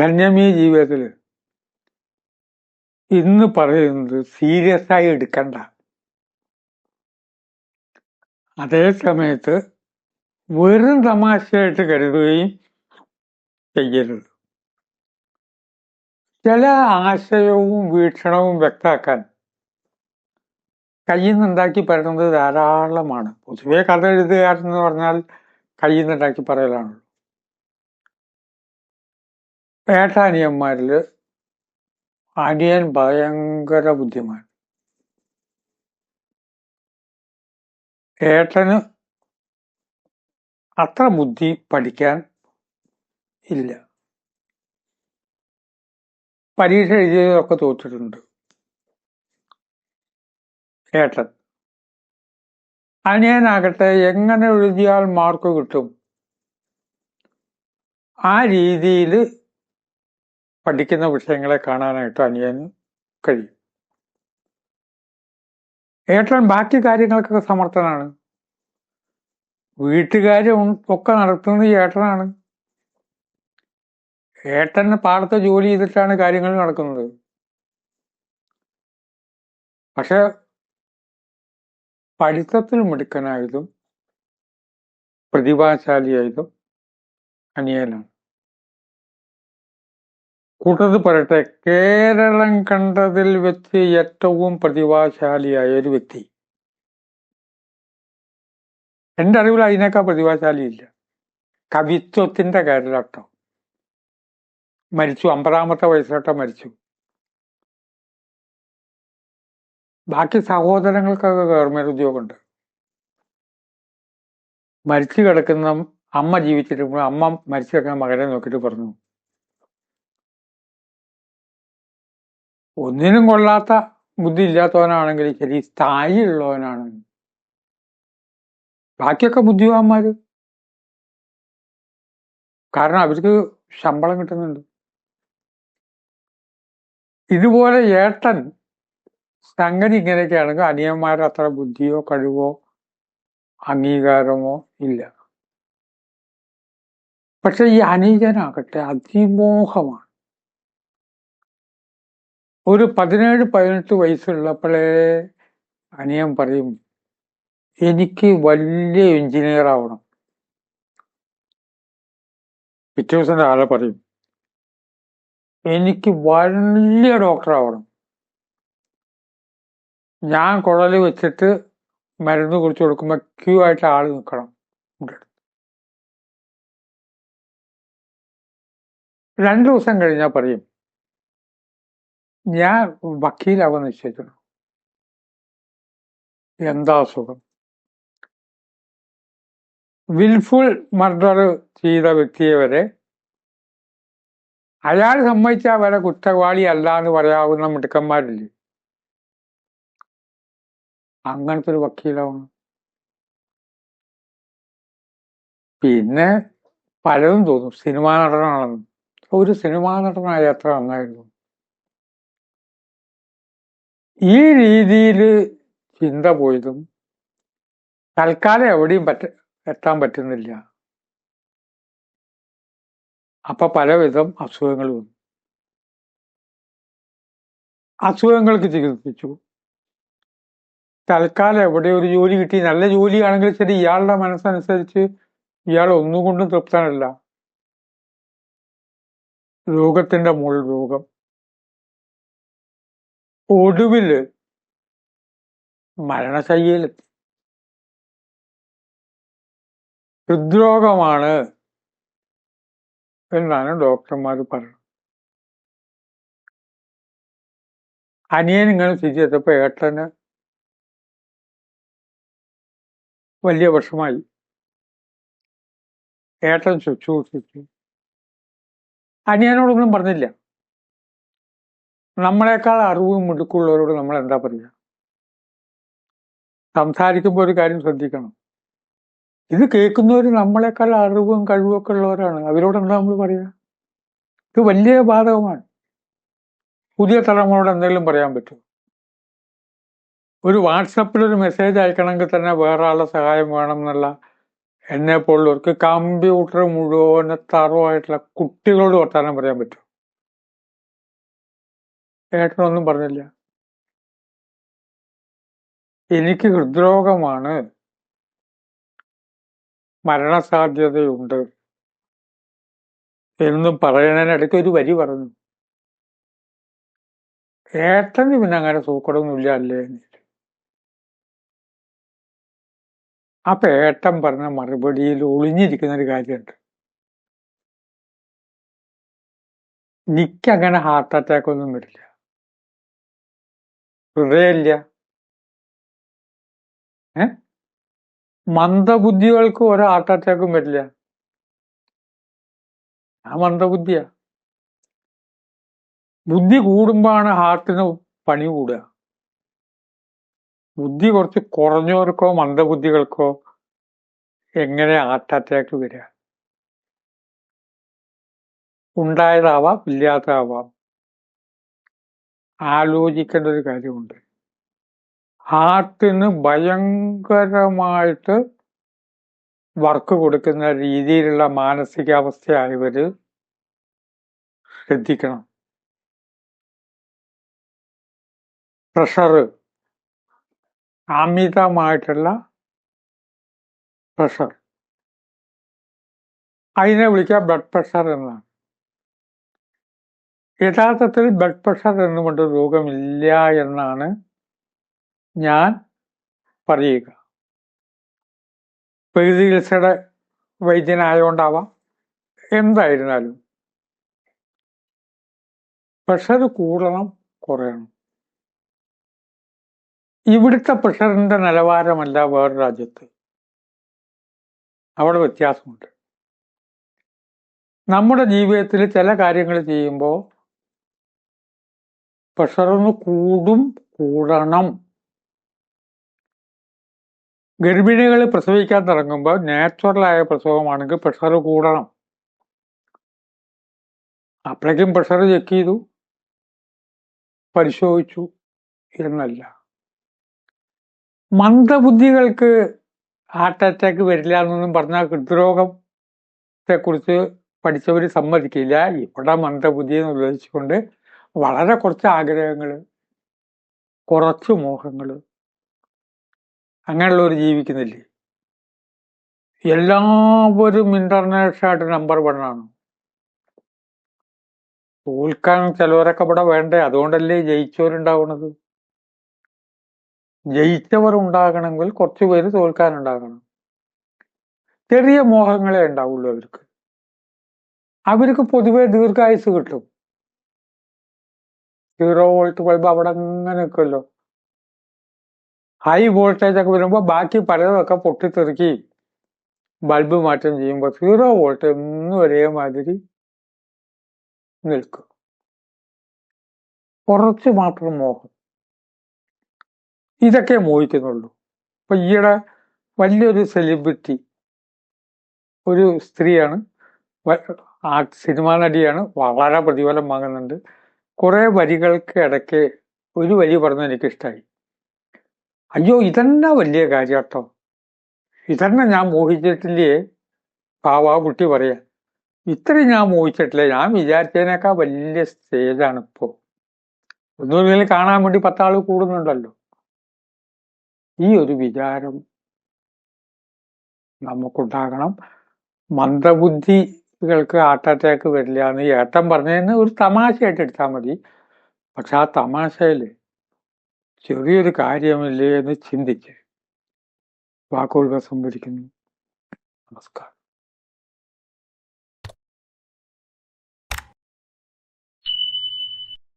ധന്യമീ ജീവിതത്തിൽ ഇന്ന് പറയുന്നത് സീരിയസ് ആയി എടുക്കണ്ട. അതേ സമയത്ത് വെറും തമാശയായിട്ട് കരുതുകയും ചെയ്യരുത്. ചില ആശയവും വീക്ഷണവും വ്യക്തമാക്കാൻ കയ്യിൽ നിന്നുണ്ടാക്കി പറയുന്നത് ധാരാളമാണ്. പൊതുവെ കഥ എഴുതുകാരെന്ന് പറഞ്ഞാൽ കയ്യിൽ നിന്നുണ്ടാക്കി പറയലാണല്ലോ ഏട്ടാനിയന്മാരിൽ അനിയൻ ഭയങ്കര ബുദ്ധിമാൻ. ഏട്ടന് അത്ര ബുദ്ധി പഠിക്കാൻ ഇല്ല. പരീക്ഷ എഴുതിയതൊക്കെ തോറ്റിട്ടുണ്ട്. ഏട്ടൻ. അനിയനാകട്ടെ എങ്ങനെ എഴുതിയാൽ മാർക്ക് കിട്ടും? ആ രീതിയിൽ പഠിക്കുന്ന വിഷയങ്ങളെ കാണാനായിട്ട് അനിയന് കഴിയും. ഏട്ടൻ ബാക്കി കാര്യങ്ങൾക്കൊക്കെ സമർത്ഥനാണ്. വീട്ടുകാരും ഒക്കെ നടത്തുന്നത് ഏട്ടനാണ്. ഏട്ടൻ പാടത്തെ ജോലി ചെയ്തിട്ടാണ് കാര്യങ്ങൾ നടക്കുന്നത്. പക്ഷെ പഠിത്തത്തിൽ മിടുക്കനായതും പ്രതിഭാശാലിയായതും അനിയനാണ്. കൂട്ടത്തിൽ പറയട്ടെ കേരളം കണ്ടതിൽ വെച്ച് ഏറ്റവും പ്രതിഭാശാലിയായ ഒരു വ്യക്തി. എന്റെ അറിവിൽ അതിനേക്കാൾ പ്രതിഭാശാലിയില്ല. കവിത്വത്തിന്റെ കേരളട്ടോ. മരിച്ചു അമ്പതാമത്തെ വയസ്സിലോട്ടോ മരിച്ചു. ബാക്കി സഹോദരങ്ങൾക്കൊക്കെ ഗവൺമെന്റ് ഉദ്യോഗമുണ്ട്. മരിച്ചു കിടക്കുന്ന അമ്മ ജീവിച്ചിരിക്കുമ്പോൾ അമ്മ മരിച്ചു കിടക്കുന്ന മകനെ നോക്കിയിട്ട് പറഞ്ഞു ഒന്നിനും കൊള്ളാത്ത ബുദ്ധി ഇല്ലാത്തവനാണെങ്കിൽ ശരി സ്ഥായി ഉള്ളവനാണ് ബാക്കിയൊക്കെ ബുദ്ധിമാന്മാര്. കാരണം അവർക്ക് ശമ്പളം കിട്ടുന്നുണ്ട്. ഇതുപോലെ ഏട്ടൻ സംഗതി ഇങ്ങനെയൊക്കെയാണെങ്കിൽ അനിയന്മാർ അത്ര ബുദ്ധിയോ കഴിവോ അംഗീകാരമോ ഇല്ല. പക്ഷെ ഈ അനീജനാകട്ടെ അതിമോഹമാണ്. ഒരു പതിനേഴ് പതിനെട്ട് വയസ്സുള്ളപ്പോഴേ അനിയൻ പറയും എനിക്ക് വലിയ എഞ്ചിനീയർ ആവണം. പിറ്റേ ദിവസം ആളെ പറയും എനിക്ക് വലിയ ഡോക്ടർ ആവണം. ഞാൻ കുഴൽ വെച്ചിട്ട് മരുന്ന് കുറിച്ച് കൊടുക്കുമ്പോൾ ക്യൂ ആയിട്ട് ആൾ നിൽക്കണം രണ്ടു ദിവസം കഴിഞ്ഞാൽ പറയും ഞാൻ വക്കീലാവാൻ നിശ്ചയിക്കണം എന്താ സുഖം വിൽഫുൾ മർഡർ ചെയ്ത വ്യക്തിയെ വരെ അയാൾ സമ്മതിച്ചാൽ വരെ കുറ്റവാളി അല്ല എന്ന് പറയാവുന്ന മിടുക്കന്മാരില്ലേ? അങ്ങനത്തെ ഒരു വക്കീലാവണം. പിന്നെ പലതും തോന്നും. സിനിമാ നടനാണെന്ന്. ഒരു സിനിമാ നടനായ എത്ര നന്നായിരുന്നു. ഈ രീതിയിൽ ചിന്ത പോയതും തൽക്കാലം എവിടെയും പറ്റ എത്താൻ പറ്റുന്നില്ല. അപ്പൊ പലവിധം അസുഖങ്ങൾ വന്നു. അസുഖങ്ങൾക്ക് ചികിത്സിച്ചു. തൽക്കാലം എവിടെ ഒരു ജോലി കിട്ടി. നല്ല ജോലിയാണെങ്കിൽ ശരി ഇയാളുടെ മനസ്സനുസരിച്ച് ഇയാൾ ഒന്നുകൊണ്ടും തൃപ്തനല്ല. രോഗത്തിന്റെ മുകൾ രോഗം ഒടുവിൽ മരണശയ്യയിലെത്തി ഹൃദ്രോഗമാണ് എന്നാണ് ഡോക്ടർമാർ പറയുന്നത്. അനിയൻ ഇങ്ങനെ സ്ഥിതിച്ചപ്പോ ഏട്ടന് വലിയ വർഷമായി ഏട്ടൻ ശുശ്രൂഷിച്ചു. അനിയനോടൊന്നും പറഞ്ഞില്ല. നമ്മളെക്കാൾ അറിവും മിടുക്കുള്ളവരോട് നമ്മൾ എന്താ പറയുക? സംസാരിക്കുമ്പോൾ ഒരു കാര്യം ശ്രദ്ധിക്കണം. ഇത് കേൾക്കുന്നവർ നമ്മളെക്കാൾ അറിവും കഴിവൊക്കെ ഉള്ളവരാണ്. അവരോട് എന്താ നമ്മൾ പറയുക? ഇത് വലിയ ബാധകമാണ്. പുതിയ തലമുറയോട് എന്തെങ്കിലും പറയാൻ പറ്റുമോ? ഒരു വാട്സപ്പിൽ ഒരു മെസ്സേജ് അയക്കണമെങ്കിൽ തന്നെ വേറെ ആളുടെ സഹായം വേണം എന്നുള്ള എന്നെ പോലുള്ളവർക്ക് കമ്പ്യൂട്ടർ മുഴുവൻ തറവായിട്ടുള്ള കുട്ടികളോട് വർത്താനം പറയാൻ പറ്റും ഏട്ടനൊന്നും പറഞ്ഞില്ല. എനിക്ക് ഹൃദ്രോഗമാണ്. മരണസാധ്യതയുണ്ട് എന്നും പറയുന്നതിനിടയ്ക്ക് ഒരു വരി പറഞ്ഞു. ഏട്ടന് പിന്നെ അങ്ങനെ സൂക്കടൊന്നുമില്ല അല്ലേ? അപ്പൊ ഏട്ടൻ പറഞ്ഞ മറുപടിയിൽ ഒളിഞ്ഞിരിക്കുന്ന ഒരു കാര്യമുണ്ട്. എനിക്കങ്ങനെ ഹാർട്ട് അറ്റാക്ക് ഒന്നും വരില്ല. ഹൃദയമില്ല ഏ? മന്ദബുദ്ധികൾക്ക് ഒരു ഹാർട്ട് അറ്റാക്കും വരില്ല. ആ മന്ദബുദ്ധിയാ. ബുദ്ധി കൂടുമ്പോഴാണ് ഹാർട്ടിന് പണി കൂടുക. ബുദ്ധി കുറച്ച് കുറഞ്ഞവർക്കോ മന്ദബുദ്ധികൾക്കോ എങ്ങനെ ഹാർട്ട് അറ്റാക്ക് വരിക? ഉണ്ടായതാവാം ഇല്ലാത്തതാവാം. ആലോചിക്കേണ്ട ഒരു കാര്യമുണ്ട്. ഹാർട്ടിന് ഭയങ്കരമായിട്ട് വർക്ക് കൊടുക്കുന്ന രീതിയിലുള്ള മാനസികാവസ്ഥയായവര് ശ്രദ്ധിക്കണം. പ്രഷർ അമിതമായിട്ടുള്ള പ്രഷർ. അതിനെ വിളിക്കുക ബ്ലഡ് പ്രഷർ എന്നാണ്. യഥാർത്ഥത്തിൽ ബ്ലഡ് പ്രഷർ എന്നുകൊണ്ട് രോഗമില്ല എന്നാണ് ഞാൻ പറയുക. പ്രകൃതികിത്സയുടെ വൈദ്യനായോണ്ടാവാം. എന്തായിരുന്നാലും പ്രഷർ കൂടണം കുറയണം. ഇവിടുത്തെ പ്രഷറിന്റെ നിലവാരമല്ല വേറെ രാജ്യത്ത്. അവിടെ വ്യത്യാസമുണ്ട്. നമ്മുടെ ജീവിതത്തിൽ ചില കാര്യങ്ങൾ ചെയ്യുമ്പോൾ പ്രഷറൊന്ന് കൂടും കൂടണം. ഗർഭിണികൾ പ്രസവിക്കാൻ തുടങ്ങുമ്പോൾ നാച്ചുറലായ പ്രസവമാണെങ്കിൽ പ്രഷർ കൂടണം. അപ്പോഴേക്കും പ്രഷർ ചെക്ക് ചെയ്തു. പരിശോധിച്ചു. എന്നല്ല. മന്ദബുദ്ധികൾക്ക് ഹാർട്ട് അറ്റാക്ക് വരില്ല എന്നൊന്നും പറഞ്ഞാൽ ഹൃദ്രോഗത്തെക്കുറിച്ച് പഠിച്ചവർ സമ്മതിക്കില്ല. ഇവിടെ മന്ദബുദ്ധി എന്ന് ഉദ്ദേശിച്ചുകൊണ്ട് വളരെ കുറച്ച് ആഗ്രഹങ്ങൾ കുറച്ച് മോഹങ്ങൾ അങ്ങനെയുള്ളവർ ജീവിക്കുന്നില്ലേ? എല്ലാവരും ഇന്റർനാഷണൽ നമ്പർ വൺ ആണ് തോൽക്കാൻ ചിലവരൊക്കെ ഇവിടെ വേണ്ടേ? അതുകൊണ്ടല്ലേ ജയിച്ചവരുണ്ടാവുന്നത് ജയിച്ചവർ ഉണ്ടാകണമെങ്കിൽ കുറച്ചു പേര് തോൽക്കാനുണ്ടാകണം. ചെറിയ മോഹങ്ങളെ ഉണ്ടാവുള്ളൂ അവർക്ക്. അവർക്ക് പൊതുവെ ദീർഘായുസ് കിട്ടും. സീറോ വോൾട്ട് ബൾബ് അവിടെ അങ്ങനെ നിൽക്കുമല്ലോ ഹൈ വോൾട്ടേജ് ഒക്കെ വരുമ്പോൾ ബാക്കി പലതൊക്കെ പൊട്ടിത്തെറുക്കി ബൾബ് മാറ്റം ചെയ്യുമ്പോൾ സീറോ വോൾട്ട് എന്നും ഒരേമാതിരി നിൽക്കും. കുറച്ച് മാത്രം മോഹം. ഇതൊക്കെ മോഹിക്കുന്നുള്ളൂ. അപ്പൊ ഈയിടെ വലിയൊരു സെലിബ്രിറ്റി ഒരു സ്ത്രീയാണ് സിനിമാ നടിയാണ് വളരെ പ്രതിഫലം വാങ്ങുന്നുണ്ട്. കുറെ വരികൾക്ക് ഇടയ്ക്ക് ഒരു വരി പറഞ്ഞ എനിക്കിഷ്ടമായി അയ്യോ ഇതന്നെ വലിയ കാര്യട്ടോ ഇതന്നെ ഞാൻ മോഹിച്ചിട്ടില്ലേ? പാവാ കുട്ടി പറയാ. ഇത്രയും ഞാൻ മോഹിച്ചിട്ടില്ല. ഞാൻ വിചാരിച്ചതിനേക്കാൾ വലിയ സ്റ്റേജാണ് ഇപ്പോ ഒന്നുമില്ലെങ്കിൽ കാണാൻ വേണ്ടി പത്താൾ കൂടുന്നുണ്ടല്ലോ. ഈ ഒരു വിചാരം നമുക്കുണ്ടാകണം. മന്ദബുദ്ധികൾക്ക് ഹാർട്ട് അറ്റാക്ക് വരില്ല എന്ന് ഏട്ടൻ പറഞ്ഞതിന് ഒരു തമാശയായിട്ട് എടുത്താൽ മതി. പക്ഷെ ആ തമാശയിൽ ചെറിയൊരു കാര്യമില്ലേ എന്ന് ചിന്തിച്ച് വാക്കുകൾ സംഭരിക്കുന്നു നമസ്കാരം.